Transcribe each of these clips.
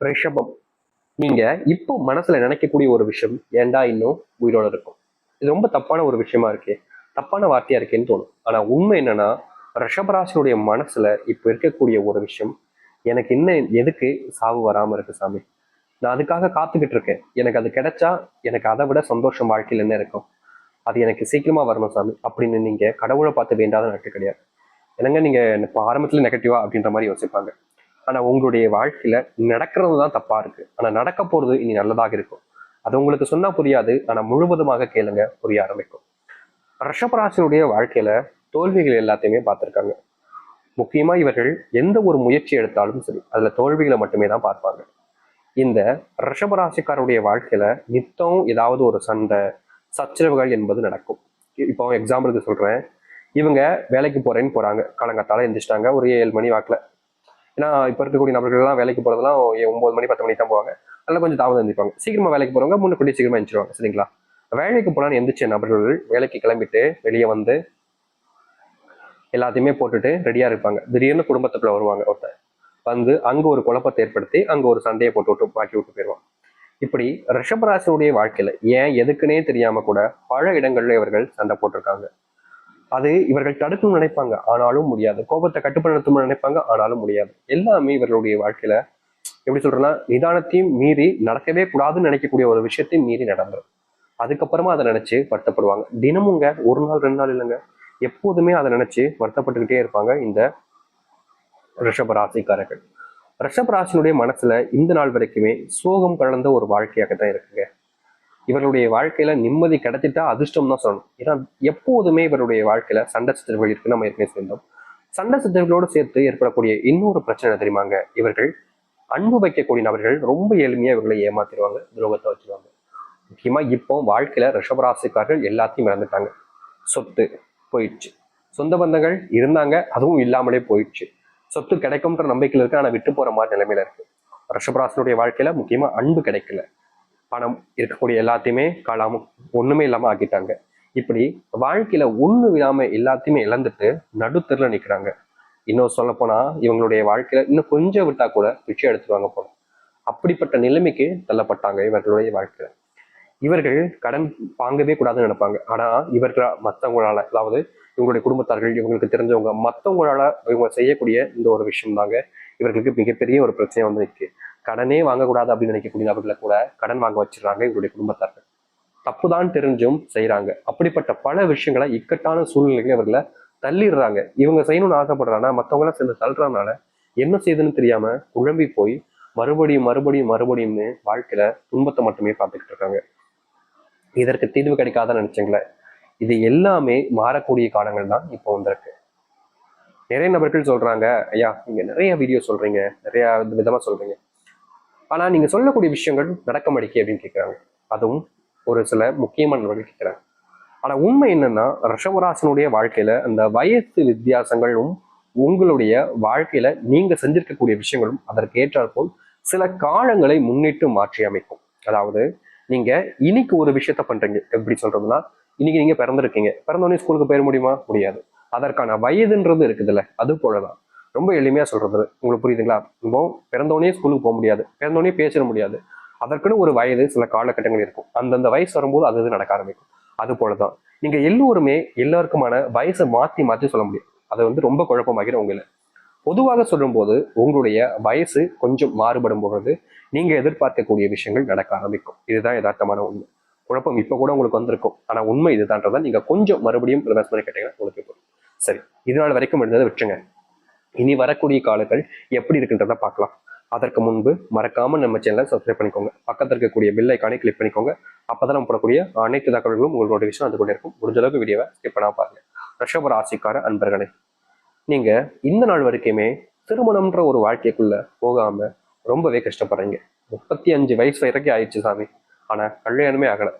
ரிஷபம். நீங்க இப்போ மனசுல நினைக்கக்கூடிய ஒரு விஷயம் ஏண்டா இன்னும் உயிரோட இருக்கும்? இது ரொம்ப தப்பான ஒரு விஷயமா இருக்கே. தப்பான வார்த்தையா இருக்கேன்னு தோணும். ஆனா உண்மை என்னன்னா ரிஷபராசினுடைய மனசுல இப்போ இருக்கக்கூடிய ஒரு விஷயம் எனக்கு இன்னும் எதுக்கு சாவு வராம இருக்கு சாமி? நான் அதுக்காக காத்துக்கிட்டு இருக்கேன். எனக்கு அது கிடைச்சா எனக்கு அதை விட சந்தோஷம் வாழ்க்கையில் என்ன இருக்கும்? அது எனக்கு சீக்கிரமா வரணும் சாமி. அப்படின்னு நீங்க கடவுளை பார்த்து வேண்டாத நட்டு கிடையாது. என்னங்க நீங்க இப்போ ஆரம்பத்துல நெகட்டிவா அப்படின்ற மாதிரி யோசிப்பாங்க. ஆனால் உங்களுடைய வாழ்க்கையில் நடக்கிறது தான் தப்பாக இருக்குது ஆனால் நடக்க போகிறது இனி நல்லதாக இருக்கும். அது உங்களுக்கு சொன்னால் புரியாது. ஆனால் முழுவதுமாக கேளுங்க புரிய ஆரம்பிக்கும். ரிஷபராசினுடைய வாழ்க்கையில் தோல்விகள் எல்லாத்தையுமே பார்த்துருக்காங்க. முக்கியமாக இவர்கள் எந்த ஒரு முயற்சி எடுத்தாலும் சரி அதில் தோல்விகளை மட்டுமே தான் பார்ப்பாங்க. இந்த ரிஷபராசிக்காரருடைய வாழ்க்கையில் நித்தம் ஏதாவது ஒரு சண்டை சச்சரவுகள் என்பது நடக்கும். இப்போ எக்ஸாம்பிளுக்கு சொல்கிறேன் இவங்க வேலைக்கு போகிறேன்னு போகிறாங்க காலங்காத்தால எந்திரிச்சிட்டாங்க. ஒரு ஏழு மணி வாக்கில் ஏன்னா இப்போ இருக்கக்கூடிய நபர்கள்லாம் வேலைக்கு போகிறதுலாம் ஒம்பது மணி பத்து மணிக்கு தான் போவாங்க. அதில் கொஞ்சம் தாமதம் எந்திரிப்பாங்க சீக்கிரமாக வேலைக்கு போகிறவங்க முன்னாடி சீக்கிரமா எழுந்திருவாங்க சரிங்களா? வேலைக்கு போகலான்னு எந்திரிச்ச நபர்கள் வேலைக்கு கிளம்பிட்டு வெளியே வந்து எல்லாத்தையுமே போட்டுட்டு ரெடியாக இருப்பாங்க. திடீர்னு குடும்பத்துக்குள்ள வருவாங்க ஒருத்தர். வந்து அங்கே ஒரு குழப்பத்தை ஏற்படுத்தி அங்கே ஒரு சண்டையை போட்டு விட்டு பாக்கி விட்டு போயிடுவாங்க. இப்படி ரிஷபராசனுடைய வாழ்க்கையில் ஏன் எதுக்குன்னே தெரியாமல் கூட பல இடங்கள்ல இவர்கள் சண்டை போட்டிருக்காங்க. அது இவர்கள் தடுக்கணும்னு நினைப்பாங்க. ஆனாலும் முடியாது. கோபத்தை கட்டுப்படுத்தணும்னு நினைப்பாங்க. ஆனாலும் முடியாது. எல்லாமே இவர்களுடைய வாழ்க்கையில எப்படி சொல்றேன்னா நிதானத்தையும் மீறி நடக்கவே கூடாதுன்னு நினைக்கக்கூடிய ஒரு விஷயத்தையும் மீறி நடந்துடும் அதுக்கப்புறமா அதை நினைச்சு வருத்தப்படுவாங்க. தினமுங்க ஒரு நாள் ரெண்டு நாள் இல்லைங்க. எப்போதுமே அதை நினைச்சு வருத்தப்பட்டுக்கிட்டே இருப்பாங்க இந்த ரிஷப ராசிக்காரர்கள். ரிஷப ராசினுடைய மனசுல இந்த நாள் வரைக்குமே சோகம் கலந்த ஒரு வாழ்க்கையாக தான் இருக்குங்க. இவருடைய வாழ்க்கையில நிம்மதி கிடைச்சிட்டா அதிர்ஷ்டம் தான் சொல்லணும். ஏன்னா எப்போதுமே இவருடைய வாழ்க்கையில சண்டை சித்தர்கள் இருக்கு. நம்ம ஏற்கனவே சேர்ந்தோம் சண்டை சித்தர்களோடு சேர்த்து ஏற்படக்கூடிய இன்னொரு பிரச்சனை தெரியுமாங்க இவர்கள் அன்பு வைக்கக்கூடிய நபர்கள் ரொம்ப எளிமையா இவர்களை ஏமாத்திடுவாங்க துரோகத்தை வச்சிருவாங்க. முக்கியமா இப்போ வாழ்க்கையில ரிஷபராசிக்காரர்கள் எல்லாத்தையும் இழந்துட்டாங்க. சொத்து போயிடுச்சு. சொந்த பந்தங்கள் இருந்தாங்க அதுவும் இல்லாமலே போயிடுச்சு. சொத்து கிடைக்கும்ன்ற நம்பிக்கையில் இருக்கு ஆனா விட்டு போற மாதிரி நிலைமையில இருக்கு. ரிஷபராசினுடைய வாழ்க்கையில முக்கியமா அன்பு கிடைக்கல. பணம் இருக்கக்கூடிய எல்லாத்தையுமே காலாம ஒண்ணுமே இல்லாம ஆக்கிட்டாங்க. இப்படி வாழ்க்கையில ஒண்ணு இல்லாம எல்லாத்தையுமே இழந்துட்டு நடுத்தருல நிக்கிறாங்க. இன்னும் சொல்ல போனா இவங்களுடைய வாழ்க்கையில இன்னும் கொஞ்சம் விட்டா கூட பிச்சை எடுத்துருவாங்க போனோம் அப்படிப்பட்ட நிலைமைக்கு தள்ளப்பட்டாங்க இவர்களுடைய வாழ்க்கையில. இவர்கள் கடன் வாங்கவே கூடாதுன்னு நினைப்பாங்க. ஆனா இவர்கள் மத்தவங்களால அதாவது இவங்களுடைய குடும்பத்தார்கள் இவங்களுக்கு தெரிஞ்சவங்க மத்தவங்களால இவங்க செய்யக்கூடிய இந்த ஒரு விஷயம் தாங்க இவர்களுக்கு மிகப்பெரிய ஒரு பிரச்சனை வந்து நிற்கு கடனே வாங்கக்கூடாது அப்படின்னு நினைக்கக்கூடிய நபர்களை கூட கடன் வாங்க வச்சிடுறாங்க இவங்களுடைய குடும்பத்தார்கள். தப்புதான் தெரிஞ்சும் செய்கிறாங்க அப்படிப்பட்ட பல விஷயங்களை இக்கட்டான சூழ்நிலைகளை இவர்களை தள்ளிடுறாங்க. இவங்க செய்யணும்னு ஆசைப்படுறாங்க மற்றவங்களாம் சேர்ந்து தள்ளுறதுனால என்ன செய்யுதுன்னு தெரியாம குழம்பி போய் மறுபடியும் மறுபடியும் மறுபடியும்னு வாழ்க்கையில துன்பத்தை மட்டுமே பார்த்துக்கிட்டு இருக்காங்க. இதற்கு தீர்வு கிடைக்காத நினைச்சீங்களேன். இது எல்லாமே மாறக்கூடிய காலங்கள் தான் இப்போ வந்திருக்கு. நிறைய நபர்கள் சொல்றாங்க ஐயா நீங்க நிறைய வீடியோ சொல்றீங்க நிறைய விதமா சொல்றீங்க. ஆனா நீங்க சொல்லக்கூடிய விஷயங்கள் நடக்க மாட்டேங்க அப்படின்னு கேட்குறாங்க அதுவும் ஒரு சில முக்கியமான நபர்கள் கேட்குறாங்க ஆனால் உண்மை என்னன்னா ரிஷவராசனுடைய வாழ்க்கையில அந்த வயசு வித்தியாசங்களும் உங்களுடைய வாழ்க்கையில நீங்கள் செஞ்சிருக்கக்கூடிய விஷயங்களும் அதற்கு ஏற்றாற்போல் சில காலங்களை முன்னிட்டு மாற்றி அமைக்கும். அதாவது நீங்கள் இன்னைக்கு ஒரு விஷயத்த பண்ணுறீங்க எப்படி சொல்றதுன்னா இன்னைக்கு நீங்கள் பிறந்திருக்கீங்க. பிறந்தோடனே ஸ்கூலுக்கு போயிட முடியுமா? முடியாது. அதற்கான வயதுன்றது இருக்குதுல்ல. அது போலதான். ரொம்ப எளிமையாக சொல்கிறது உங்களுக்கு புரியுதுங்களா? இப்போ பிறந்தோடனே ஸ்கூலுக்கு போக முடியாது. பிறந்தோடனே பேசிட முடியாது. அதற்குன்னு ஒரு வயது சில காலகட்டங்கள் இருக்கும். அந்தந்த வயசு வரும்போது அது இது நடக்க ஆரம்பிக்கும். அது போலதான். நீங்கள் எல்லோருமே எல்லாருக்குமான வயசை மாற்றி மாற்றி சொல்ல முடியும். அதை வந்து ரொம்ப குழப்பமாகிடும் உங்களை. பொதுவாக சொல்லும்போது உங்களுடைய வயசு கொஞ்சம் மாறுபடும் பொழுது நீங்கள் எதிர்பார்க்கக்கூடிய விஷயங்கள் நடக்க ஆரம்பிக்கும். இதுதான் யதார்த்தமான உண்மை. குழப்பம் இப்போ கூட உங்களுக்கு வந்திருக்கும். ஆனால் உண்மை இதுதான்றதை நீங்கள் கொஞ்சம் மறுபடியும் ரிவர்ஸ் பண்ணி கேட்டீங்கன்னா உங்களுக்கு சரி இது நாள் வரைக்கும் இருந்ததை விட்டுருங்க. இனி வரக்கூடிய காலங்கள் எப்படி இருக்குன்றத பார்க்கலாம். அதற்கு முன்பு மறக்காம நம்ம சேனலை சப்ஸ்கிரைப் பண்ணிக்கோங்க. பக்கத்தில் இருக்கக்கூடிய பில் ஐக்கானே கிளிக் பண்ணிக்கோங்க. அப்பதான் நம்ம போடக்கூடிய அனைத்து தகவல்களும் உங்களோட விஷயம் அது கூட இருக்கும். முடிஞ்ச அளவுக்கு வீடியோவை ஸ்கிப் பண்ணாம பாருங்க. ரிஷப ராசிக்கார அன்பர்களே நீங்க இந்த நாள் வரைக்குமே திருமணம்ன்ற ஒரு வாழ்க்கைக்குள்ள போகாம ரொம்பவே கஷ்டப்படுறீங்க. முப்பத்தி அஞ்சு வயசு வரைக்கும் ஆயிடுச்சு சாமி. ஆனா கல்யாணமே ஆகல.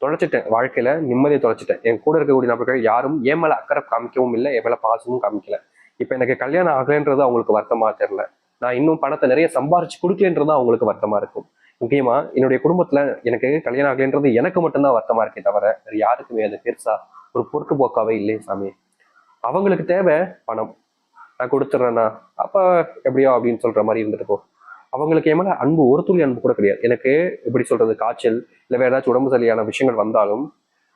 தொலைச்சிட்டேன். வாழ்க்கையில நிம்மதியை தொலைச்சிட்டேன். என் கூட இருக்கக்கூடிய நபர்கள் யாரும் ஏன் மேல அக்கறை காமிக்கவும் இல்லை என் மேல பாசமும் காமிக்கல. இப்போ எனக்கு கல்யாணம் ஆகலைன்றது அவங்களுக்கு வருத்தமாக தெரில நான் இன்னும் பணத்தை நிறைய சம்பாரிச்சு கொடுக்கலன்றது அவங்களுக்கு வருத்தமாக இருக்கும். முக்கியமாக என்னுடைய குடும்பத்தில் எனக்கு கல்யாணம் ஆகலைன்றது எனக்கு மட்டும்தான் வருத்தமாக இருக்கே தவிர வேறு யாருக்குமே அது பெருசா ஒரு பொறுப்புப்போக்காவே இல்லையே சாமி. அவங்களுக்கு தேவை பணம். நான் கொடுத்துட்றேண்ணா அப்போ எப்படியோ அப்படின்னு சொல்கிற மாதிரி இருந்துட்டு போ. அவங்களுக்கு என் அன்பு ஒரு துளி அன்பு கூட கிடையாது. எனக்கு எப்படி சொல்கிறது காய்ச்சல் இல்லை வேறு ஏதாச்சும் உடம்பு சரியான விஷயங்கள் வந்தாலும்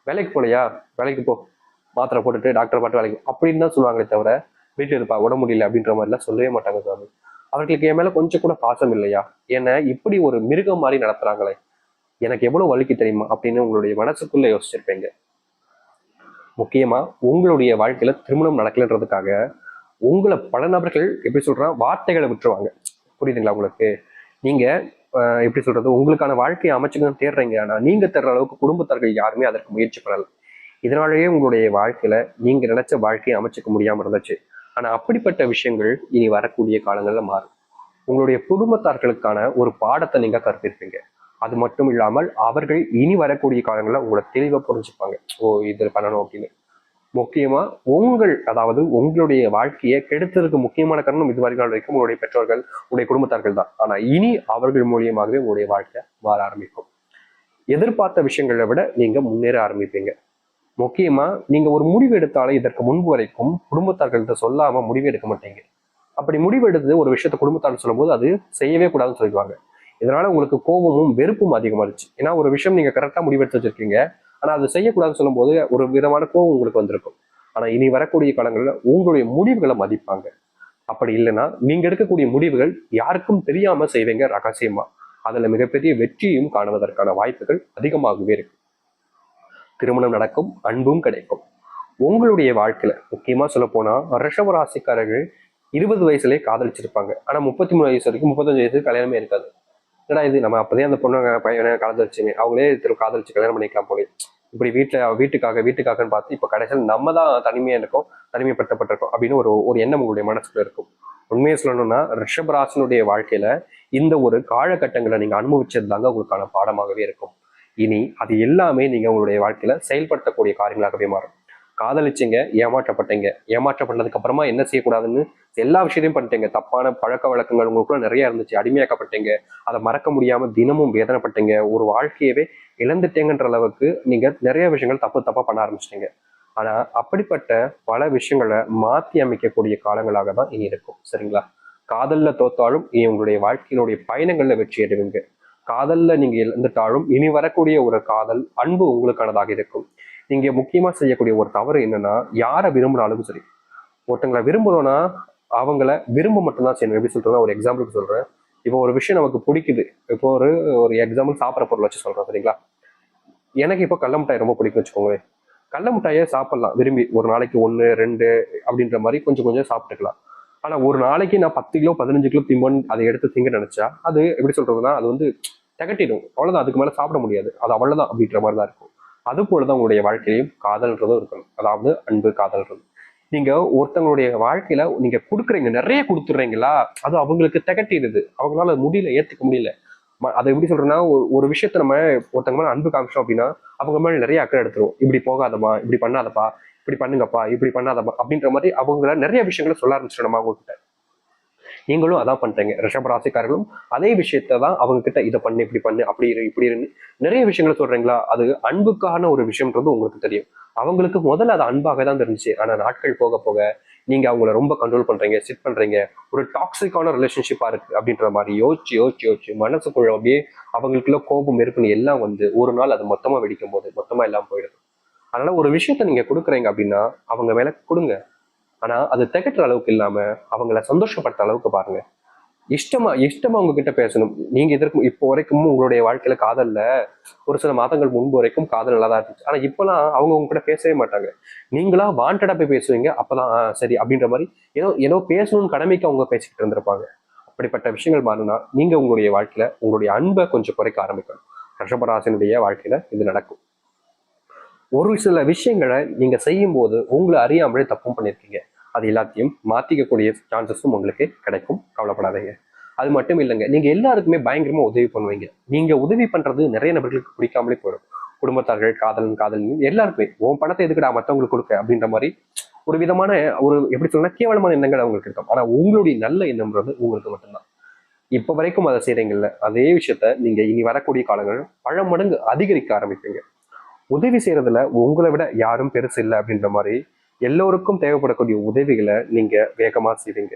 வேலைக்கு போலையா வேலைக்கு போ. மாத்திரை போட்டுட்டு டாக்டர் பாட்டு வேலைக்கு அப்படின்னு தான் சொல்லுவாங்களே தவிர வீட்டில் இருப்பா உடம்பு முடியல அப்படின்ற மாதிரிலாம் சொல்லவே மாட்டாங்க சாமி. அவர்களுக்கு என் மேலே கொஞ்சம் கூட பாசம் இல்லையா? என்னை இப்படி ஒரு மிருகம் மாதிரி நடத்துறாங்களே. எனக்கு எவ்வளோ வலிக்கு தெரியுமா? அப்படின்னு உங்களுடைய மனசுக்குள்ளே யோசிச்சிருப்பீங்க. முக்கியமாக உங்களுடைய வாழ்க்கையில் திருமணம் நடக்கலன்றதுக்காக உங்களை பல நபர்கள் எப்படி சொல்கிறா வார்த்தைகளை விட்டுருவாங்க. புரியுதுங்களா உங்களுக்கு? நீங்கள் எப்படி சொல்கிறது உங்களுக்கான வாழ்க்கையை அமைச்சுக்கணும் தேடுறீங்க. ஆனால் நீங்கள் தேடுற அளவுக்கு குடும்பத்தார்கள் யாருமே அதற்கு முயற்சி பண்ணலை. இதனாலேயே உங்களுடைய வாழ்க்கையில் நீங்கள் நினச்ச வாழ்க்கையை அமைச்சிக்க முடியாமல் இருந்துச்சு. ஆனால் அப்படிப்பட்ட விஷயங்கள் இனி வரக்கூடிய காலங்களில் மாறும். உங்களுடைய குடும்பத்தார்களுக்கான ஒரு பாடத்தை நீங்கள் கற்பிருப்பீங்க அது மட்டும் இல்லாமல் அவர்கள் இனி வரக்கூடிய காலங்களில் உங்களை தெளிவாக புரிஞ்சுப்பாங்க. ஓ இது பண்ணணும் அப்படின்னு. முக்கியமாக உங்கள் அதாவது உங்களுடைய வாழ்க்கையை கெடுத்ததுக்கு முக்கியமான காரணம் இது வரைக்கும் வரைக்கும் உங்களுடைய பெற்றோர்கள் உங்களுடைய குடும்பத்தார்கள் தான். ஆனால் இனி அவர்கள் மூலியமாகவே உங்களுடைய வாழ்க்கை மாற ஆரம்பிக்கும். எதிர்பார்த்த விஷயங்களை விட நீங்கள் முன்னேற ஆரம்பிப்பீங்க. முக்கியமா நீங்க ஒரு முடிவு எடுத்தாலே இதற்கு முன்பு வரைக்கும் குடும்பத்தார்கள்ட்ட சொல்லாம முடிவு எடுக்க மாட்டீங்க. அப்படி முடிவு எடுத்தது ஒரு விஷயத்த குடும்பத்தார் சொல்லும்போது அது செய்யவே கூடாதுன்னு சொல்லிடுவாங்க. இதனால உங்களுக்கு கோபமும் வெறுப்பும் அதிகமாயிருச்சு ஏன்னா ஒரு விஷயம் நீங்க கரெக்டா முடிவெடுத்து வச்சிருக்கீங்க. ஆனா அது செய்யக்கூடாதுன்னு சொல்லும்போது ஒரு விதமான கோபம் உங்களுக்கு வந்திருக்கும். ஆனா இனி வரக்கூடிய காலங்களில் உங்களுடைய முடிவுகளை மதிப்பாங்க. அப்படி இல்லைன்னா நீங்க எடுக்கக்கூடிய முடிவுகள் யாருக்கும் தெரியாம செய்வீங்க ரகசியமா. அதுல மிகப்பெரிய வெற்றியும் காணுவதற்கான வாய்ப்புகள் அதிகமாகவே இருக்கு. திருமணம் நடக்கும் அன்பும் கிடைக்கும். உங்களுடைய வாழ்க்கையில முக்கியமா சொல்ல போனா ரிஷப ராசிக்காரர்கள் இருபது வயசுலயே காதலிச்சிருப்பாங்க. ஆனா முப்பத்தி மூணு வயசு வரைக்கும் முப்பத்தஞ்சு வயசு கல்யாணமே இருக்காது. ஏன்னா இது நம்ம அப்பதே அந்த பொண்ணு பையனை காதலிச்சுமே அவங்களே திரு காதலிச்சு கல்யாணம் பண்ணிக்கலாம் போலே. இப்படி வீட்டுல வீட்டுக்காக வீட்டுக்காகன்னு பார்த்து இப்ப கடைசியில் நம்ம தான் தனிமையா இருக்கோம் தனிமைப்படுத்தப்பட்டிருக்கோம் அப்படின்னு ஒரு ஒரு எண்ணம் உங்களுடைய மனசுக்குள்ள இருக்கும். உண்மையை சொல்லணும்னா ரிஷபராசனுடைய வாழ்க்கையில இந்த ஒரு காலகட்டங்களை நீங்க அனுபவிச்சது தாங்க உங்களுக்கான பாடமாகவே இருக்கும். இனி அது எல்லாமே நீங்க உங்களுடைய வாழ்க்கையில செயல்படுத்தக்கூடிய காரியங்களாகவே மாறும். காதலிச்சீங்க ஏமாற்றப்பட்டீங்க. ஏமாற்றப்பட்டதுக்கு அப்புறமா என்ன செய்யக்கூடாதுன்னு எல்லா விஷயத்தையும் பண்ணிட்டீங்க. தப்பான பழக்க வழக்கங்கள் உங்களுக்குள்ள நிறைய இருந்துச்சு அடிமையாக்கப்பட்டீங்க. அதை மறக்க முடியாம தினமும் வேதனைப்பட்டீங்க. ஒரு வாழ்க்கையவே இழந்துட்டேங்கன்ற அளவுக்கு நீங்க நிறைய விஷயங்கள் தப்பு தப்பா பண்ண ஆரம்பிச்சிட்டீங்க. ஆனா அப்படிப்பட்ட பல விஷயங்களை மாத்தி அமைக்கக்கூடிய காலங்களாக தான் இனி இருக்கும். சரிங்களா? காதல்ல தோத்தாலும் இனி உங்களுடைய வாழ்க்கையினுடைய பயணங்கள்ல வெற்றி அடைவீங்க. காதல்ல நீங்க இழந்துட்டாலும் இனி வரக்கூடிய ஒரு காதல் அன்பு உங்களுக்கானதாக இருக்கும். நீங்க முக்கியமா செய்யக்கூடிய ஒரு தவறு என்னன்னா யாரை விரும்பினாலும் சரி. ஒருத்தங்களை விரும்புறோம்னா அவங்கள விரும்ப மட்டும்தான் செய்யணும். எப்படி சொல்றேன்னா ஒரு எக்ஸாம்பிளுக்கு சொல்றேன். இப்போ ஒரு விஷயம் நமக்கு பிடிக்குது. இப்போ ஒரு ஒரு எக்ஸாம்பிள் சாப்பிட்ற பொருள் வச்சு சொல்றேன் சரிங்களா? எனக்கு இப்போ கடல மிட்டாய் ரொம்ப பிடிக்கும் வச்சுக்கோங்களேன். கடல மிட்டாயை சாப்பிடலாம். விரும்பி ஒரு நாளைக்கு ஒன்று ரெண்டு அப்படின்ற மாதிரி கொஞ்சம் கொஞ்சம் சாப்பிட்டுக்கலாம். ஆனா ஒரு நாளைக்கு நான் பத்து கிலோ பதினஞ்சு கிலோ திம்பன் அதை எடுத்து திங்க நினைச்சா அது எப்படி சொல்றதுன்னா அது வந்து திகட்டிடும். அவ்வளவுதான் அதுக்கு மேல சாப்பிட முடியாது. அது அவ்வளவுதான் அப்படின்ற மாதிரி தான் இருக்கும். அது போலதான் உங்களுடைய வாழ்க்கையிலையும் காதல்ன்றதும் இருக்கணும். அதாவது அன்பு காதல்ன்றது. நீங்க ஒருத்தவங்களுடைய வாழ்க்கையில நீங்க கொடுக்குறீங்க நிறைய கொடுத்துடுறீங்களா? அது அவங்களுக்கு திகட்டிடுது. அவங்களால முடியல ஏத்துக்க முடியல. ம- அதை எப்படி சொல்றேன்னா ஒரு- விஷயத்த நம்ம ஒருத்தங்க மேல அன்பு காமிச்சோம் அப்படின்னா அவங்க மேல நிறைய அக்கறை எடுத்துரும். இப்படி போகாதமா இப்படி பண்ணாதப்பா. இப்படி பண்ணுங்கப்பா இப்படி பண்ணாதப்பா அப்படின்ற மாதிரி அவங்கள நிறைய விஷயங்களை சொல்ல ஆரம்பிச்சிடும் நம்ம அவங்க கிட்ட நீங்களும் அதான் பண்றீங்க. ரிஷப ராசிக்காரர்களும் அதே விஷயத்த தான் அவங்க கிட்ட இதை பண்ணு இப்படி பண்ணு அப்படி இரு இப்படி இருந்து நிறைய விஷயங்களை சொல்றீங்களா? அது அன்புக்கான ஒரு விஷயம்ன்றது உங்களுக்கு தெரியும். அவங்களுக்கு முதல்ல அது அன்பாக தான் தெரிஞ்சுச்சு. ஆனா நாட்கள் போக போக நீங்க அவங்கள ரொம்ப கண்ட்ரோல் பண்றீங்க சிட் பண்றீங்க. ஒரு டாக்ஸிக்கான ரிலேஷன்ஷிப்பா இருக்கு அப்படின்ற மாதிரி யோசிச்சு யோசிச்சு யோசிச்சு மனசுக்குள்ள அப்படியே அவங்களுக்குள்ள கோபம் இருக்குன்னு எல்லாம் வந்து ஒரு நாள் அது மொத்தமா வெடிக்கும் போது மொத்தமா எல்லாம் போயிடுது. அதனால ஒரு விஷயத்த நீங்க கொடுக்குறீங்க அப்படின்னா அவங்க மேல கொடுங்க. ஆனா அது திகட்டுற அளவுக்கு இல்லாம அவங்கள சந்தோஷப்படுத்த அளவுக்கு பாருங்க. இஷ்டமா இஷ்டமா உங்ககிட்ட பேசணும். நீங்க இதற்கு இப்போ வரைக்கும் உங்களுடைய வாழ்க்கையில காதல்ல ஒரு சில மாதங்கள் முன்பு வரைக்கும் காதல் நல்லா தான் இருந்துச்சு. ஆனா இப்பெல்லாம் அவங்க உங்ககிட்ட பேசவே மாட்டாங்க. நீங்களா வாண்டடா போய் பேசுவீங்க அப்பதான் சரி அப்படின்ற மாதிரி ஏதோ ஏதோ பேசணும்னு கடமைக்கு அவங்க பேசிக்கிட்டு இருந்திருப்பாங்க. அப்படிப்பட்ட விஷயங்கள் மாறினா நீங்க உங்களுடைய வாழ்க்கையில உங்களுடைய அன்பை கொஞ்சம் குறைக்க ஆரம்பிக்கணும். ரிஷபராசனுடைய வாழ்க்கையில இது நடக்கும். ஒரு சில விஷயங்களை நீங்க செய்யும் போது உங்களை அறியாமலே தப்பும் பண்ணியிருக்கீங்க அது எல்லாத்தையும் மாத்திக்கக்கூடிய சான்சஸும் உங்களுக்கு கிடைக்கும். கவலைப்படாதீங்க. அது மட்டும் இல்லைங்க. நீங்க எல்லாருக்குமே பயங்கரமா உதவி பண்ணுவீங்க. நீங்க உதவி பண்றது நிறைய நபர்களுக்கு பிடிக்காமலே போயிடும். குடும்பத்தார்கள் காதலன் காதலன் எல்லாருக்குமே உன் பணத்தை எதுக்குடா மற்றவங்களுக்கு கொடுக்க? அப்படின்ற மாதிரி ஒரு விதமான ஒரு எப்படி சொல்லணும் கேவலமான எண்ணங்கள் அவங்களுக்கு இருக்கும். ஆனா உங்களுடைய நல்ல எண்ணம்ன்றது உங்களுக்கு மட்டும்தான். இப்ப வரைக்கும் அதை செய்றீங்கல்ல. அதே விஷயத்த நீங்க இனி வரக்கூடிய காலங்கள் பல மடங்கு அதிகரிக்க ஆரம்பிப்பீங்க. உதவி செய்யறதுல உங்களை விட யாரும் பெருசு இல்லை அப்படின்ற மாதிரி எல்லோருக்கும் தேவைப்படக்கூடிய உதவிகளை நீங்க வேகமா செய்வீங்க.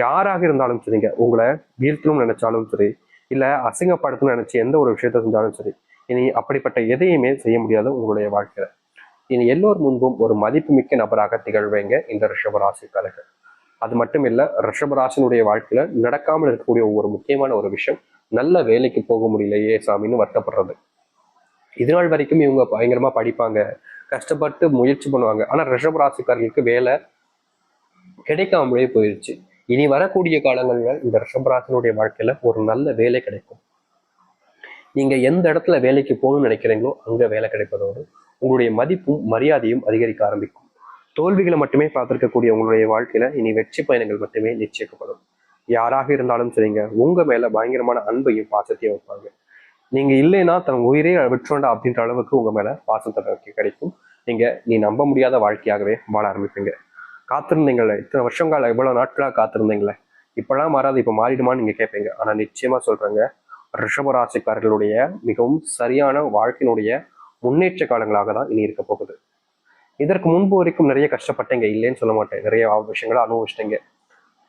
யாராக இருந்தாலும் சரிங்க உங்களை வீழ்த்தணும்னு நினைச்சாலும் சரி இல்ல அசிங்கப்படுத்தணும்னு நினைச்சு எந்த ஒரு விஷயத்த செஞ்சாலும் சரி இனி அப்படிப்பட்ட எதையுமே செய்ய முடியாது உங்களுடைய வாழ்க்கையில. இனி எல்லோர் முன்பும் ஒரு மதிப்புமிக்க நபராக திகழ்வேங்க இந்த ரிஷபராசிக்காரர்கள் அது மட்டும் இல்ல ரிஷபராசினுடைய வாழ்க்கையில நடக்காமல் இருக்கக்கூடிய ஒரு முக்கியமான ஒரு விஷயம் நல்ல வேலைக்கு போக முடியலையே சாமின்னு வருத்தப்படுறது. இதனால் வரைக்கும் இவங்க பயங்கரமாக படிப்பாங்க. கஷ்டப்பட்டு முயற்சி பண்ணுவாங்க. ஆனால் ரிஷப் ராசிக்காரர்களுக்கு வேலை கிடைக்காமலே போயிடுச்சு இனி வரக்கூடிய காலங்களில் இந்த ரிஷபராசினுடைய வாழ்க்கையில் ஒரு நல்ல வேலை கிடைக்கும். நீங்கள் எந்த இடத்துல வேலைக்கு போகணும்னு நினைக்கிறீங்களோ அங்கே வேலை கிடைப்பதோடு உங்களுடைய மதிப்பும் மரியாதையும் அதிகரிக்க ஆரம்பிக்கும். தோல்விகளை மட்டுமே பார்த்துருக்கக்கூடிய உங்களுடைய வாழ்க்கையில் இனி வெற்றி பயணங்கள் மட்டுமே நிச்சயிக்கப்படும். யாராக இருந்தாலும் சரிங்க. உங்கள் மேலே பயங்கரமான அன்பையும் பாசத்தையும் வைப்பாங்க. நீங்க இல்லைன்னா தன் உயிரே விட்டுறோண்டா அப்படின்ற அளவுக்கு உங்க மேல பாசத்தை கிடைக்கும். நீங்க நீ நம்ப முடியாத வாழ்க்கையாகவே வாழ ஆரம்பிப்பீங்க. காத்திருந்தீங்களே இத்தனை வருஷங்கால இவ்வளவு நாட்களாக காத்திருந்தீங்களே இப்பெல்லாம் மாறாது இப்ப மாறிடுமான்னு நீங்க கேட்பீங்க ஆனா நிச்சயமா சொல்றேங்க ரிஷபராசிக்காரர்களுடைய மிகவும் சரியான வாழ்க்கையினுடைய முன்னேற்ற காலங்களாக தான் இனி இருக்க போகுது. இதற்கு முன்பு வரைக்கும் நிறைய கஷ்டப்பட்டீங்க இல்லைன்னு சொல்ல மாட்டேன். நிறைய விஷயங்களை அனுபவிச்சிட்டீங்க.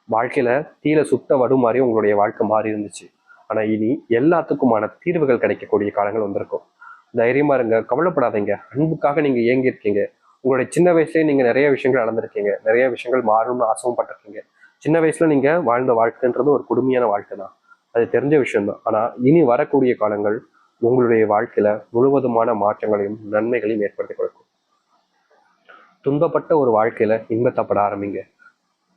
வாழ்க்கையில தீல சுத்த வடு மாதிரி உங்களுடைய வாழ்க்கை மாறி இருந்துச்சு. ஆனா இனி எல்லாத்துக்குமான தீர்வுகள் கிடைக்கக்கூடிய காலங்கள் வந்திருக்கும். தைரியமா இருங்க கவலைப்படாதீங்க. அன்புக்காக நீங்க ஏங்கி இருக்கீங்க உங்களுடைய சின்ன வயசுலயே நீங்க நிறைய விஷயங்கள் நடந்திருக்கீங்க. நிறைய விஷயங்கள் மாறணும்னு ஆசைவும் பட்டிருக்கீங்க சின்ன வயசுல நீங்க வாழ்ந்த வாழ்க்கைன்றது ஒரு கொடுமையான வாழ்க்கை தான். அது தெரிஞ்ச விஷயம்தான். ஆனா இனி வரக்கூடிய காலங்கள் உங்களுடைய வாழ்க்கையில முழுவதுமான மாற்றங்களையும் நன்மைகளையும் ஏற்படுத்தி கொடுக்கும். துன்பப்பட்ட ஒரு வாழ்க்கையில இன்பத்தப்பட ஆரம்பிங்க.